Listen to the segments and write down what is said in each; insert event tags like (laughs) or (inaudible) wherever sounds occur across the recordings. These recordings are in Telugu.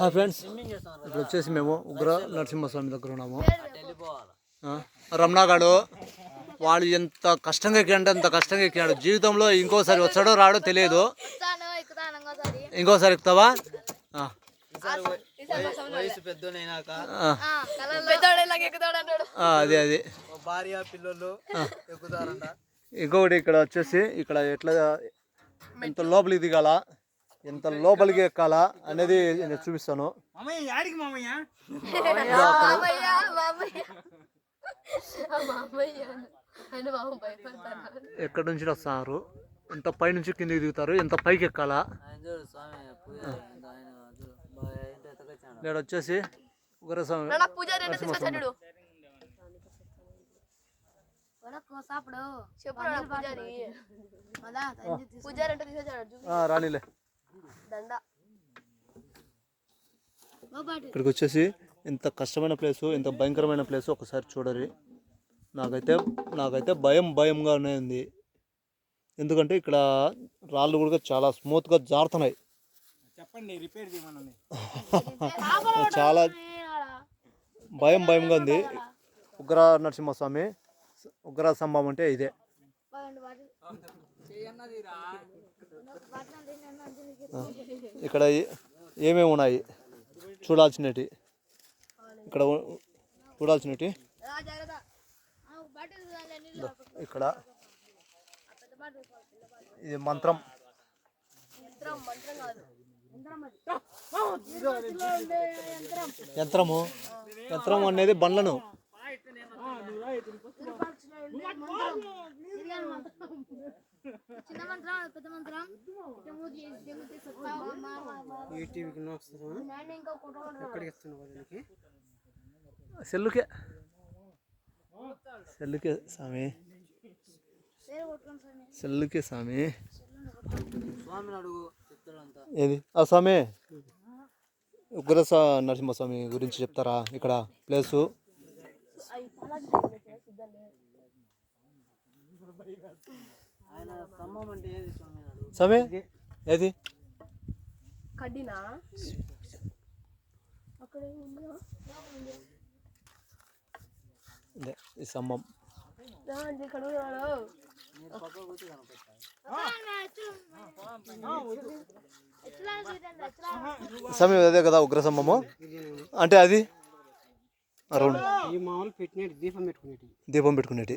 హాయ్ ఫ్రెండ్స్ ఇప్పుడు వచ్చేసి మేము ఉగ్ర నరసింహస్వామి దగ్గర ఉన్నాము. రమణాగాడు వాడు ఎంత కష్టంగా ఎక్కాడంటే అంత కష్టంగా ఎక్కాడు జీవితంలో ఇంకోసారి వచ్చాడో రాడో తెలియదు. ఇంకోసారి ఎక్కుతావా? అదే అది. భార్య పిల్లలు ఇంకొకటి ఇక్కడ వచ్చేసి ఇక్కడ ఎట్లా ఇంత లోపలికి దిగాల? ఎంత లోపలికి ఎక్కాలా అనేది నేను చూపిస్తాను. మామయ్య యాడికి మామయ్య? మామయ్య. మామయ్య. మామయ్య అని బాబు భయపడతాను ఎక్కడి నుంచి వస్తున్నారు ఎంత పై నుంచి కిందికి దిగుతారు? ఎంత పైకి ఎక్కాలా? నేను వచ్చేసి ఉగ్రస్వామి నా ఇక్కడికి వచ్చేసి ఎంత కష్టమైన ప్లేసు ఎంత భయంకరమైన ప్లేసు ఒకసారి చూడరి నాకైతే నాకైతే భయం భయంగానే ఉంది. ఎందుకంటే ఇక్కడ రాళ్ళు కూడా చాలా స్మూత్గా జారుతున్నాయి. చెప్పండి రిపేర్ చేయమని (laughs) చాలా భయం భయంగా ఉంది. ఉగ్ర నరసింహస్వామి ఉగ్ర స్తంభం అంటే ఇదే. ఇక్కడ ఏమేమి ఉన్నాయి? చూడాల్సినవి. ఇక్కడ చూడాల్సినవి. ఇక్కడ ఇది మంత్రం. యంత్రము. యంత్రం అనేది బండ్లను. చిన్న మంత్రం పెద్ద మంత్రం ఈ టీవీకి ఎక్కడికి దానికి సెల్లుకే. సెల్లుకే స్వామి సెల్లుకే స్వామి ఏది? ఆ స్వామి ఉగ్ర నరసింహస్వామి గురించి చెప్తారా? ఇక్కడ ప్లేసు. ఏది కడ్డినా? ఈ స్తంభం. స్వామి అదే కదా ఉగ్ర స్తంభము. అంటే అది? రౌండ్ ఈ మామూలు పెట్టినట్టు దీపం పెట్టుకునేటి. దీపం పెట్టుకునేటి.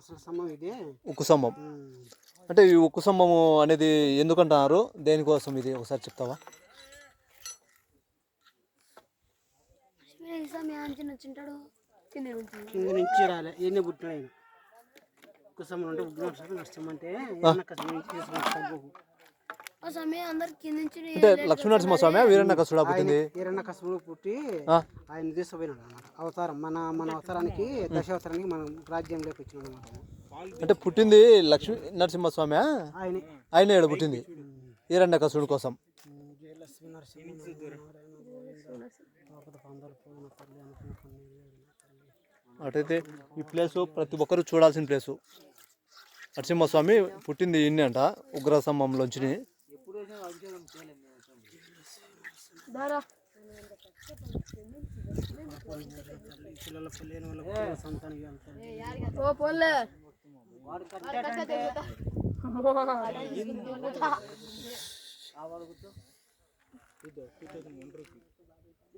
అసలు ఇదే. ఉక్కు స్తంభం అంటే ఈ ఉక్కు స్తంభము అనేది ఎందుకంటున్నారు? దేనికోసం ఇది? ఒకసారి చెప్తావా? కింది నుంచి రాలే ఎన్ని నష్టం అంటే అంటే లక్ష్మీనరసింహ స్వామి వీరన్న కసుడా పుట్టింది. ఈరన్న కష్టంలో పుట్టి ఆ, ఆయన తీసుకుపోయినాడు అనమాట అవతారం మన మన అవతారానికి దశావతారానికి మనం రాజ్యంలోకి వచ్చినాం అనమాట అంటే పుట్టింది లక్ష్మీ నరసింహస్వామి ఆయనే. ఆయన ఏడు పుట్టింది. ఈరన్న కసుడు కోసం. నరసింహ అటైతే ఈ ప్లేసు ప్రతి ఒక్కరు చూడాల్సిన ప్లేసు నరసింహస్వామి పుట్టింది ఇన్ని అంట ఉగ్ర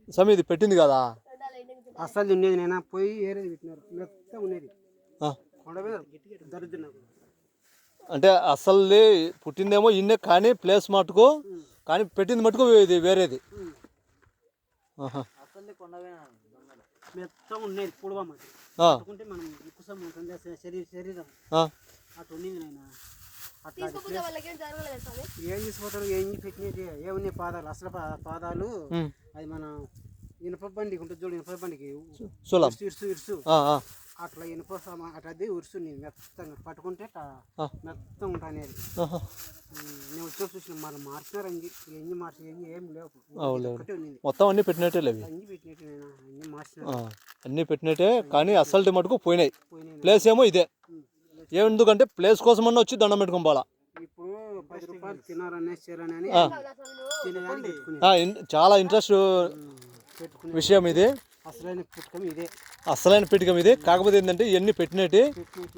స్వామి ఇది పెట్టింది కదా? అసలు ఉండేది నేను? పోయి ఏరేది పెట్టినారు. మెత్త ఉండేది కొండ మీద దరిద్రం నాకు. అంటే అసలు పుట్టిందేమో ఇన్నే కానీ ప్లేస్ మటుకు కానీ పెట్టింది మటుకు ఇది వేరేది. ఏం స్వామి? ఏం తీసుకుపోతారు ఏం పెట్టినది ఏమున్నాయి పాదాలు అసలు పా- పాదాలు? అది మన ఇనుప బండికి ఉంటుంది చూడు ఇనుప బండికి. ఇరుసు ఇరుసు ఇరుసు. ఆ, ఆ, అట్లా ఇనుప సామా- అట్లా అది ఉరుసు నేను మెత్తంగా పట్టుకుంటే. మెత్తం ఉంటానేది. నేను వచ్చి చూసిన మరి మార్చినారు అంగి ఎంగి మార్చి ఎంగి ఏం లేవు. మొత్తం అన్నీ పెట్టినట్టే లేవి అంగి పెట్టినట్టు నేను అన్ని అన్నీ పెట్టినట్టే కానీ అసలు మటుకు పోయినాయి. ప్లేస్ ఏమో ఇదే. ఎందుకంటే ప్లేస్ కోసమన్నా వచ్చి దండం ఇన్- చాలా ఇంట్రెస్ట్ విషయం ఇది. అసలైన పుస్తకం ఇదే. అసలైన పిటికం ఇది. కాకపోతే ఏంటంటే ఇవన్నీ పెట్టినట్టు.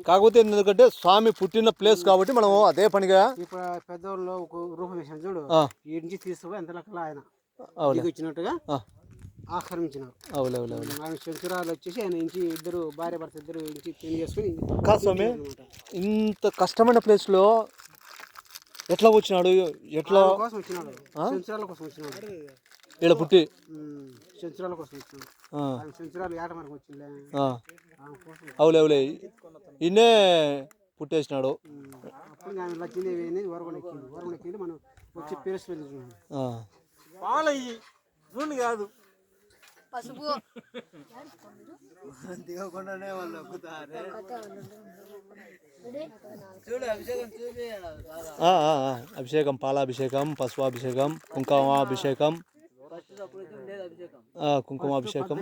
కాకపోతే ఎందుకంటే స్వామి పుట్టిన ప్లేస్ కాబట్టి మనం అదే పనిగా ఇప్పుడు పెద్దవాళ్ళు ఒక రూపం వేసాను చూడు. ఈ నుంచి తీసుకుపోయి ఎంత లెక్కల ఆయన వచ్చినట్టుగా ఆక్రమించినారు ఆయన శంకరాలు వచ్చేసి ఆయన ఇంచి ఇద్దరు భార్య భర్త ఇద్దరు ఇంచి పెళ్ళి చేసుకుని కాదు స్వామి అన్నమాట. ఇంత కష్టమైన ప్లేస్లో ఎట్లా వచ్చినాడు? ఎట్లా ఆయన కోసం వచ్చినాడు. శంకరాల కోసం వచ్చినాడు. ఈడ పుట్టి కోసం ఏట మనకు అవులే అవులే. ఇన్నే పుట్టేసినాడు. మనం వచ్చి పాలయ్యి నూనె కాదు. పసుపు. ఆ, ఆ, ఆ, అభిషేకం పాలాభిషేకం పశువాభిషేకం కుంకుమాభిషేకం. కుంకుమాభిషేకం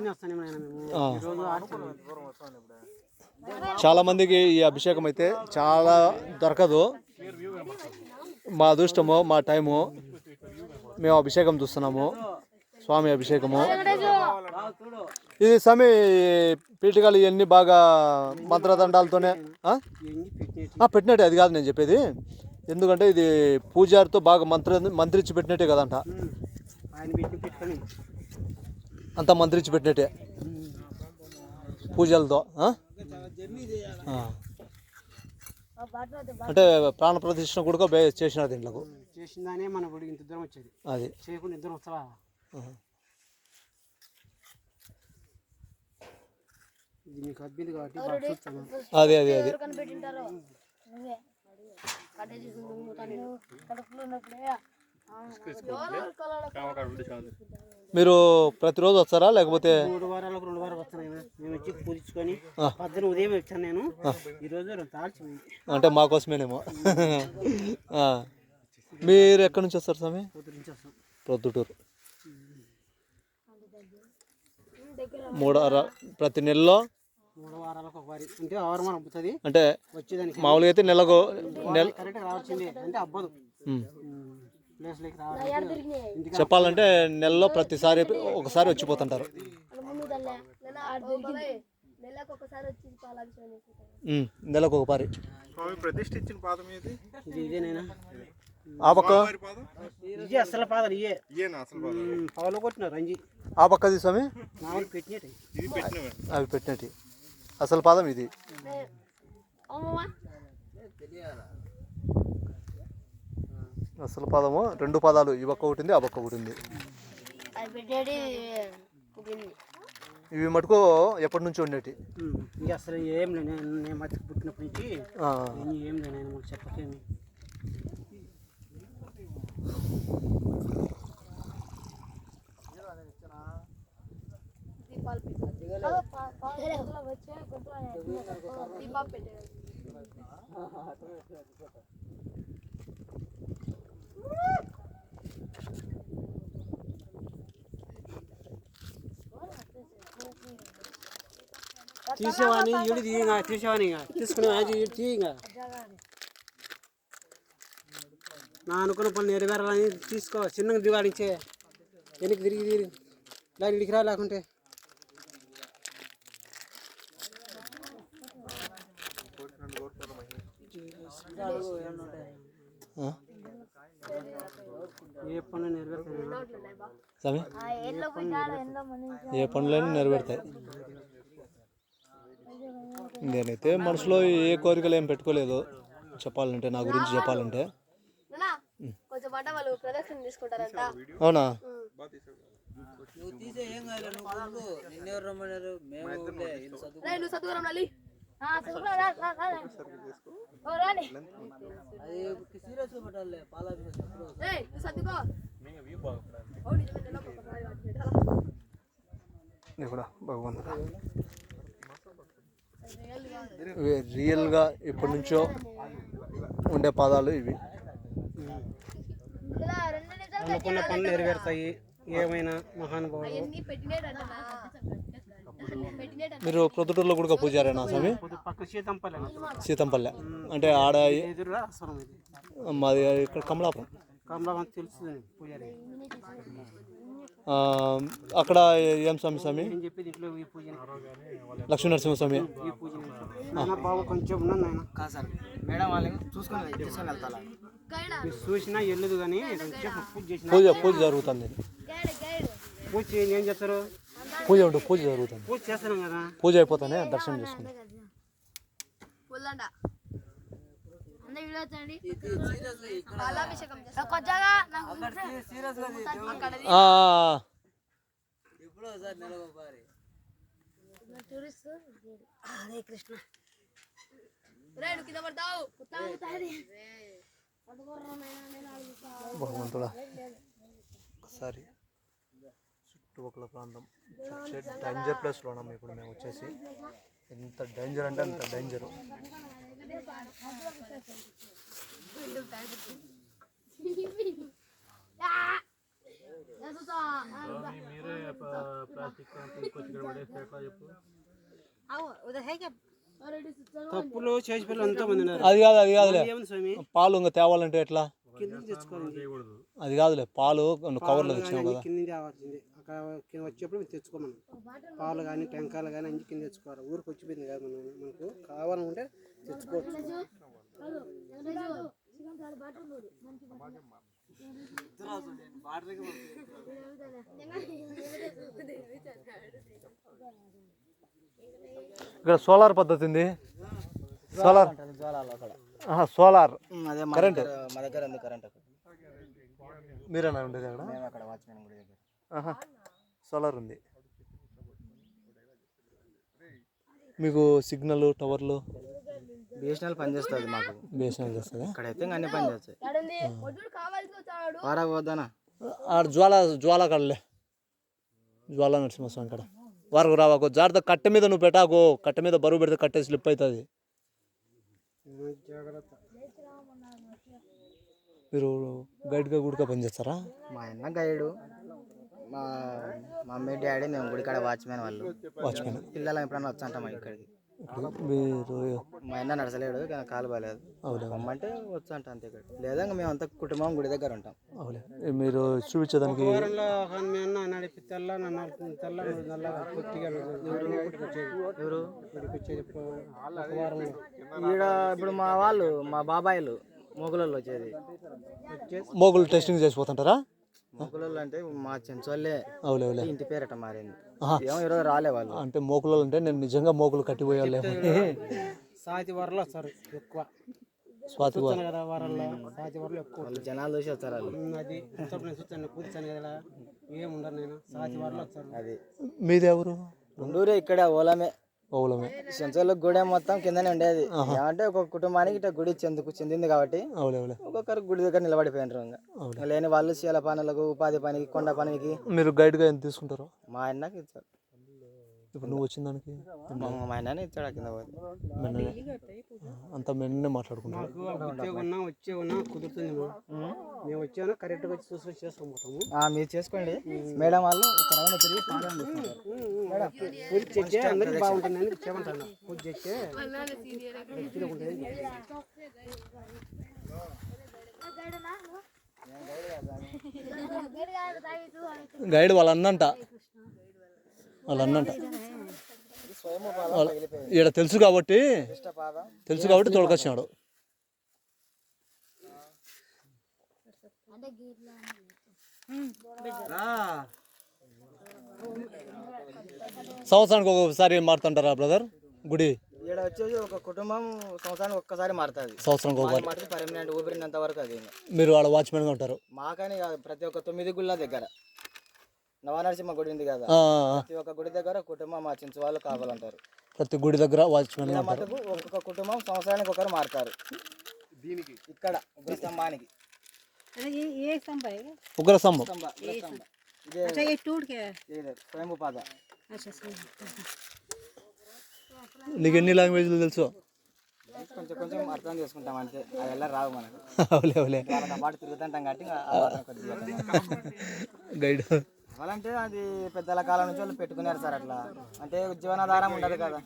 చాలా మందికి ఈ అభిషేకం అయితే చాలా దొరకదు. మా అదృష్టము మా టైము. మేము అభిషేకం చూస్తున్నాము. స్వామి అభిషేకము. ఇది స్వామి పీఠికలు ఇవన్నీ బాగా మంత్రదండాలతోనే పెట్టినట్టే అది కాదు నేను చెప్పేది. ఎందుకంటే ఇది పూజారితో బాగా మంత్ర మంత్రించి పెట్టినట్టే కదంట ఉమ్, ఆయన పెట్టి పెట్టుకొని అంతా మంత్రించి పెట్టినట్టే పూజలతో ఆ? ఆ. అంటే ప్రాణ ప్రతిష్ఠ కూడా చేసినారు దీంట్లో చేసిందానే మన గుడికి ఇంత దూరం వచ్చేది అది చేయకుండా ఇద్దరం వస్తావా. ఇది మీకు అబ్బింది కాబట్టి అదే అదే అదే కనిపెట్టింటారో మీరు ప్రతిరోజు వస్తారా లేకపోతే మూడు వారాలకు రెండు వారాలు వస్తాను. మేము వచ్చి పూజించుకొని ఆ. పొద్దున ఉదయం వచ్చాను నేను. ఈ రోజు రెండు తాల్చి అంటే మాకోసమేనేమో (laughs) ఆ. మీరు ఎక్కడి నుంచి వస్తారు స్వామి? ప్రొద్దుటూరు. మూడు ప్రతి నెలలో? మూడు వారాలకు ఒక వారి అంటే అవరమానం అబ్బుతుంది అంటే వచ్చేదానికి మామూలుగా అయితే నెలకు నెల కరెక్ట్గా రావాల్సిందే అంటే అబ్బదు చెప్పాలంటే నెలలో ప్రతిసారి ఒకసారి వచ్చిపోతుంటారు. నెలకు ఒకసారి ప్రతిష్ఠించిన పాదం ఏది? ఆ పక్క? అసలు పాదాలు ఇయే పాదం? పవలో కొట్టినారు రంజి. ఆ పక్కది స్వామి? అవి పెట్టినట్టు. అసలు పాదం ఇది. అమ్మమ్మా అసలు పాదము రెండు పాదాలు ఈ పక్క ఒకటి ఉంది ఆ పక్క ఒకటి ఉంది. ఇవి మటుకు ఎప్పటి నుంచి ఉండేటి. ఇంకా అసలు ఏం లేదు నేను మతికి పుట్టినప్పటి నుంచి ఏం మాకు చెప్పకేమి దీపాలు తీసేవాని ఈడు తీయగా తీసేవాని ఇంకా. తీసుకునే అది ఈడు తీయగా. నా అనుకున్న పని నెరవేరాలని తీసుకో. చిన్నగా దిగాడించే వెనక్కి తిరిగి తిరిగి. ఇలా ఇడికి రా లేకుంటే ఆ, ఏ పనులు నెరవేరుతాయి స్వామి? ఏ పనులైనా నెరవేరుతాయి. నేనైతే మనసులో ఏ కోరికలు ఏం పెట్టుకోలేదు. చెప్పాలంటే నా గురించి చెప్పాలంటే. నానా కొంచెం మాట వాళ్ళు ప్రదక్షిణ తీసుకుంటారంట. అవునా? రేయ్, కూడా భగవంతుడు రియల్గా ఇప్పటి నుంచో ఉండే పదాలు ఇవి. అనుకున్న పనులు నెరవేరుతాయి. ఏమైనా మహానుభావులు? మీరు ప్రొద్దుటూరులో కూడా పూజారేనా స్వామి? సీతంపల్లి. అంటే ఆడ మాది ఇక్కడ కమలాపురం. కమలాపం తెలుస్తుంది పూజారి అక్కడ ఏం స్వామి స్వామి? నేను చెప్పేది ఇంట్లో ఈ పూజ లక్ష్మీ నరసింహ స్వామి ఈ పూజ నాన్న బాబు కొంచెం ఉన్నాను నాయన. కాదు సార్ మేడం వాళ్ళని చూసుకొని తీసుకొని మీరు చూసినా వెళ్ళదు కానీ కొంచెం పూజ చేసిన పూజ పూజ జరుగుతుంది. పూజ చేయండి ఏం చేస్తారు? పూజ ఉంటుంది పూజ జరుగుతుంది. పూజ చేస్తున్నాం కదా. పూజ అయిపోతానే దర్శనం చేసుకుంటాం. హరే కృష్ణ. భగవంతుడా. ఒకసారి చుట్టుపక్కల ప్రాంతం. డేంజర్ ప్లేస్లో ఉన్నాం. ఇప్పుడు మేము వచ్చేసి. ఎంత డేంజర్ అంటే అంత డేంజర్. తప్పులు చేసి పిల్లలు ఎంతో మంది ఉన్నారు. అది కాదు అది కాదులే. పాలు ఇంకా తేవాలంటే ఎట్లా? కింద తెచ్చుకోవాలి. అది కాదులే పాలు కవర్లో తెచ్చాము కదా. కింద అక్కడ కింద వచ్చేప్పుడు మేము తెచ్చుకోమను. పాలు కానీ టెంకాయలు కానీ అన్ని కింద తెచ్చుకోవాలి. ఊరికి వచ్చిపోయింది కదా మనం మనకు కావాలనుకుంటే ఇక్కడ సోలార్ పద్ధతి ఉంది. సోలార్. సోలార్. కరెంట్. మా దగ్గర ఉంది కరెంట్. మీరేనా ఉండేది అక్కడ? సోలార్ ఉంది. మీకు సిగ్నల్ టవర్లు? బిఎస్ఎన్ఎల్ పనిచేస్తుంది మాకు. బిఎస్ఎన్ఎల్ చేస్తుందా? ఇక్కడైతే ఇంకా అన్ని పని చేస్తాయి వారా పోద్దానా ఆడ జ్వాల జ్వాల కడలే. జ్వాల నరసింహస్వామి కాడ. వారికి రావాకు. జాగ్రత్త కట్టె మీద నువ్వు పెట్టాకు. కట్టె మీద బరువు పెడితే కట్టె స్లిప్ అవుతుంది జాగ్రత్త మీరు గైడ్గా గుడిగా పనిచేస్తారా మా అన్న గైడు. మా మమ్మీ డాడీ మేము గుడికాడ వాచ్మెన్ వాళ్ళు. వాచ్మెన్. పిల్లలు ఎప్పుడన్నా వచ్చంటాం ఇక్కడికి. మీరు మా అన్న నడచలేడు కానీ కాలు బాగాలేదు అవులే పొమ్మంటే వచ్చంట అంతే ఇక్కడ. లేదా ఇంకా మేము అంతా కుటుంబం గుడి దగ్గర ఉంటాం. అవులే మీరు ఎవరు? వారంలో. ఈడ ఇప్పుడు మా వాళ్ళు మా బాబాయిలు మొగులలో వచ్చేది. మోగులు టెస్టింగ్ చేసిపోతుంటారా మొగులలో అంటే మా చెంచోళ్ళే అవులే అవులే ఇంటి పేరట మారింది. ఏమో ఈరోజు రాలే వాళ్ళు. అంటే మోకులు అంటే నేను నిజంగా మోకులు కట్టిపోయాలే. సాతి వారంలో వస్తారు ఎక్కువ. స్వాతి కదా వారంలో సాతి వారంలో ఎక్కువ. వాళ్ళు జనాలు చూసి వచ్చారు వాళ్ళు. అది నేను చూస్తాను కూర్చాను కదా. ఏం ఉండరు నేను సాతి వారంలో వస్తారు. అది. మీది ఎవరు ఉండూరే ఇక్కడ ఓలమే. ఓలమే చెంచోళ్ళ గుడి మొత్తం కిందనే ఉండేది. ఏమంటే ఒక కుటుంబానికి ఇట్లా గుడి చెందుకు చెందింది కాబట్టి అవులే అవులే ఒక్కొక్కరు గుడి దగ్గర నిలబడిపోయినారు ఇంకా లేని వాళ్ళు శీల పనులకు ఉపాధి పనికి కొండ పనికి. మీరు గైడ్గా ఎంత తీసుకుంటారు? మా ఆయనకి ఇచ్చారు. ఇప్పుడు నువ్వు వచ్చిన దానికి? మా మా ఆయననే ఇచ్చాడు కింద అంత ఉన్నా వచ్చే ఉన్నా కుదురుతుంది మేము. వచ్చాను కరెక్ట్గా వచ్చి చూసి చేసుకొని పోతాము. ఆ, మీరు చేసుకోండి. మేడం వాళ్ళు ఒక రౌండ్ తిరిగి పూజ చేస్తే అందరికి బాగుంటుంది అని చెప్పంటాను పూజ చేస్తే. గైడ్ వాళ్ళ అన్నంట వాళ్ళ అన్నంట ఈడ తెలుసు కాబట్టి తెలుసు కాబట్టి తోడుకొచ్చినాడు సంవత్సరానికి ఒకసారి మారుతుంటారా బ్రదర్ గుడి? ఇక్కడ వచ్చేసి ఒక కుటుంబం సంవత్సరానికి ఒక్కసారి మారుతుంది. సంవత్సరం పర్మనెంట్ ఊపిరినంత వరకు అది మీరు వాళ్ళ వాచ్మెన్ ఉంటారు. మాకని కాదు ప్రతి ఒక్క తొమ్మిది గుళ్ళ దగ్గర. నవనరసింహ గుడి ఉంది కదా ప్రతి ఒక్క గుడి దగ్గర కుటుంబం మా చించు వాళ్ళు కావాలంటారు. ప్రతి గుడి దగ్గర వాచ్మెన్ ఒక్కొక్క కుటుంబం సంవత్సరానికి ఒకరు మారుతారు. దీనికి? ఇక్కడ స్తంభానికి ఉగ్ర స్తంభం? స్తంభ ఉగ్ర స్తంభ ఇదే अच्छा ये टूट गया है ఇదే స్వయంభూపాద अच्छा सही నీకు ఎన్ని లాంగ్వేజ్లు తెలుసు కొంచెం కొంచెం అర్థం చేసుకుంటాం అంతే అది ఎలా రావు మనకు అవులే అవులే వాళ్ళతో పాటు తిరుగుతుంటాం కాబట్టి ఇంకా ఆ మాత్రం కొద్దిగా అర్థం. గైడ్ వాళ్ళంటే అది పెద్దల కాలం నుంచి వాళ్ళు పెట్టుకున్నారు సార్ అట్లా అంటే జీవనాధారం ఉండదు కదా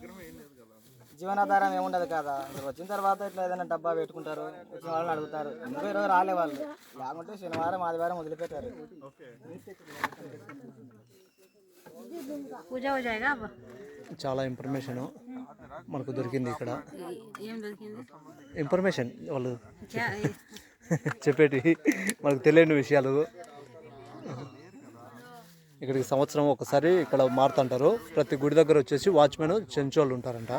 జీవనాధారం ఏముండదు కదా. ఇక్కడ వచ్చిన తర్వాత ఇట్లా ఏదైనా డబ్బా పెట్టుకుంటారు వచ్చిన వాళ్ళని అడుగుతారు. ఇంకో ఈరోజు రాలే వాళ్ళు. లేకుంటే శనివారం ఆదివారం వదిలిపెట్టారు. చాలా ఇన్ఫర్మేషన్ మనకు దొరికింది ఇక్కడ. ఇన్ఫర్మేషన్ వాళ్ళు చెప్పేటి మనకు తెలియని విషయాలు. ఇక్కడికి సంవత్సరం ఒకసారి ఇక్కడ మారుతుంటారు. ప్రతి గుడి దగ్గర వచ్చేసి వాచ్మెన్ చెంచోళ్ళు ఉంటారంట.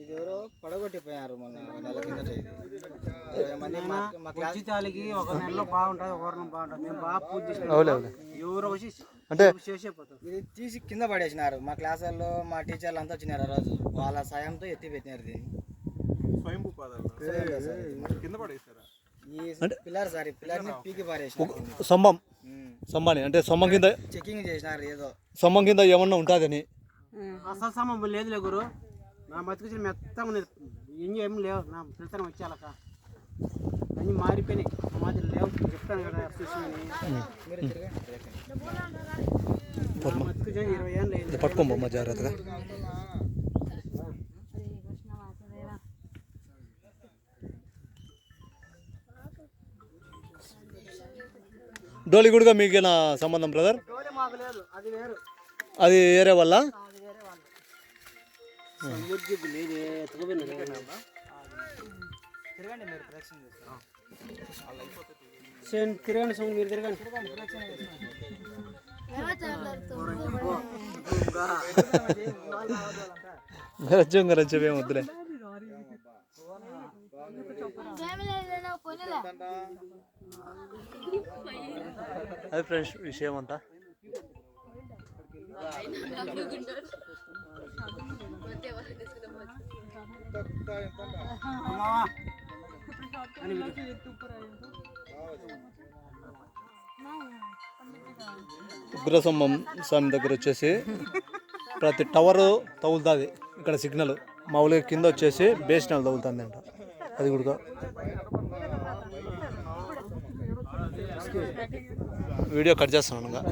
ఇది ఎవరో పడగొట్టిపోయారు మొన్న నెల క్లాస్ ఒక నెలలో బాగుంటుంది ఒక బాగుంటుంది. మేము బాగా పూజ చేసినాం. అవులే అవులే. ఎవరో వచ్చి అంటే చేసేపోతాం ఇది తీసి కింద పడేసినారు. మా క్లాసుల్లో మా టీచర్లు అంతా వచ్చినారు ఆ రోజు. వాళ్ళ సాయంతో ఎత్తి పెట్టినారు దీన్ని స్వయంభూ కింద పడేసారా ఈ పిల్లర్ సార్ ఈ పిల్లర్ని పీకి పారేసినారు స్తంభం. స్తంభాన్ని అంటే స్తంభం కింద చెకింగ్ చేసినారు ఏదో. స్తంభం కింద ఏమన్నా ఉంటుందని. అసలు సంబంధం లేదులే గురు. నా బతుకు మెత్తగా ఉన్నది. ఏం లేవు. నా పిల్లతనం వచ్చేయాలక. అన్నీ మారిపోయినాయి. ఆ మాదిరి లేవు. చెప్తాను కదా చూసి పట్టుకోమ్మ జాగ్రత్తగా. డోలిగుడిగా మీకేనా సంబంధం బ్రదర్? మాకు అది వేరు. వల్ల తిరగండి మీరు ప్రదక్షిణ చేసుకోండి సేమ్ తిరగండి సోము మీరు తిరగండి. వద్దులే. అది ఫ్రెండ్స్ విషయం అంతా. స్వామి దగ్గర వచ్చేసి ప్రతి టవర్ తగులుతుంది ఇక్కడ సిగ్నల్. మామూలుగా కింద వచ్చేసి బేస్నల్ తగులుతుంది అంట అది కూడా వీడియో కట్ చేస్తున్నాను ఇంకా.